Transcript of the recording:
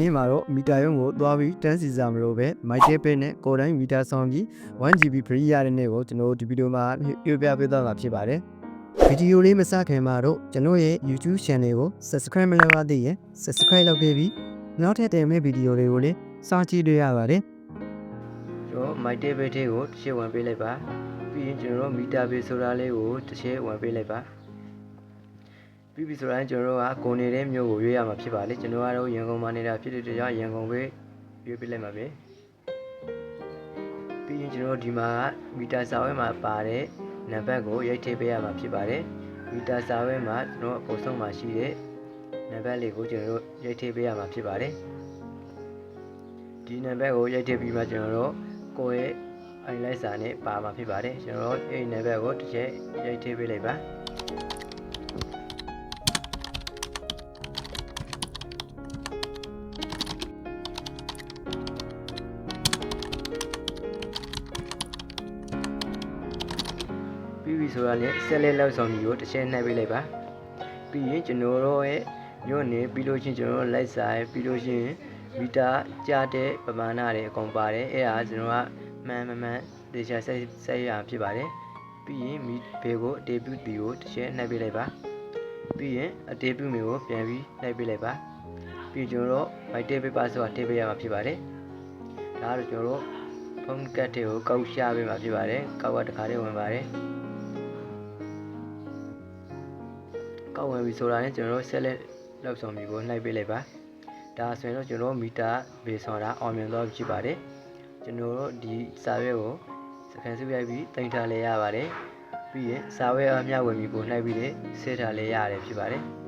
နေ့မှာတော့မီတာရုံးကိုသွားပြီးတန်းစီစာမလို့ပဲ Mighty Pay နဲ့ကိုယ်တိုင်းမီတာဆောင်ပြီး 1GB free ရတဲ့နေ့ကိုကျွန်တော်တို့ဒီဗီဒီယိုမှာပြပြပေးသွားမှာဖြစ်ပါတယ်ဗီဒီယိုလေးမစခင်မှာတော့ကျွန်တော်ရဲ့ YouTube channel ကို subscribe မလုပ်ရသေးရင် subscribe လုပ်ခဲ့ပြီးနောက်ထပ်တင်မယ့်ဗီဒီယိုတွေကိုလည်းစောင့်ကြည့်တွေ့ရပါတယ်ကျွန်တော် Mighty Pay ကိုတစ်ချက်ဝင်ပေးလိုက်ပါပြီးရင်ကျွန်တော်တို့မီတာပေးဆိုတာလေးကိုတစ်ချက်ဝင်ပေးလိုက်ပါ ပြီးပြီဆိုတော့ကျွန်တော်တို့ကကိုနေတဲ့မြို့ကိုရွေးရမှာဖြစ်ပါလေကျွန်တော်ကတော့ရန်ကုန်မှာနေတာဖြစ်တဲ့အတွက်ကြောင့်ရန်ကုန်ပဲရွေးပြလိုက်မှာပဲပြီးရင်ကျွန်တော်တို့ဒီမှာမီတာစာဝဲမှာပါတဲ့နံပါတ်ကိုရိုက်ထည့်ပေးရမှာဖြစ်ပါတယ်မီတာစာဝဲမှာကျွန်တော်အပေါ်ဆုံးမှာရှိတဲ့နံပါတ်လေးကိုကျွန်တော်တို့ရိုက်ထည့်ပေးရမှာဖြစ်ပါတယ်ဒီနံပါတ်ကိုရိုက်ထည့်ပြီးမှကျွန်တော်တို့ကိုယ့်ရဲ့အိုင်လိုက်စာနဲ့ပါမှာဖြစ်ပါတယ်ကျွန်တော်တို့အဲ့ဒီနံပါတ်ကိုတစ်ချက်ရိုက်ထည့်ပေးလိုက်ပါ ပြီးပြီဆိုတာနဲ့ဆက်လက်လောက်ဆောင်ကြီးကိုတစ်ချက်နှိုက်ပေးလိုက်ပါပြီးရင်ကျွန်တော်တို့ရဲ့ညွန့်နေပြီးလို့ချင်းကျွန်တော်တို့လိုက်စားပြီးလို့ချင်းမီတာကြားတဲ့ပမာဏတွေအကုန်ပါတယ်အဲ့ဒါကျွန်တော်ကမှန်မှန်မှန်ဒေချာဆက်ဆက်ရဖြစ်ပါတယ်ပြီးရင်မီဘေကိုအတေပြုတီကိုတစ်ချက်နှိုက်ပေးလိုက်ပါပြီးရင်အတေပြုမီကိုပြန်ပြီးနှိုက်ပေးလိုက်ပါပြီးကျွန်တော်တို့ white paper ဆိုတာတေးပေးရမှာဖြစ်ပါတယ်ဒါကတော့ကျွန်တော်တို့ဖုန်းကတ်တွေကိုကောက်ရှာပေးမှာဖြစ်ပါတယ်ကောက်ကတခါလေးဝင်ပါတယ် ကောက်ဝင်ပြီဆိုတာနဲ့ကျွန်တော်တို့ဆက်လက်လောက်ဆောင်ပြီကိုနှိုက်ပေးလိုက်ပါဒါဆိုရင်တော့ကျွန်တော်တို့မီတာဘေးဆောင်တာအောင်မြင်သွားပြီဖြစ်ပါတယ်ကျွန်တော်တို့ဒီစာရွက်ကိုစကန်စုရိုက်ပြီးတင်ထားလဲရပါတယ်ပြီးရင်စာရွက်အမျှဝင်ပြီကိုနှိုက်ပြီးတဲ့ဆဲထားလဲရတယ်ဖြစ်ပါတယ်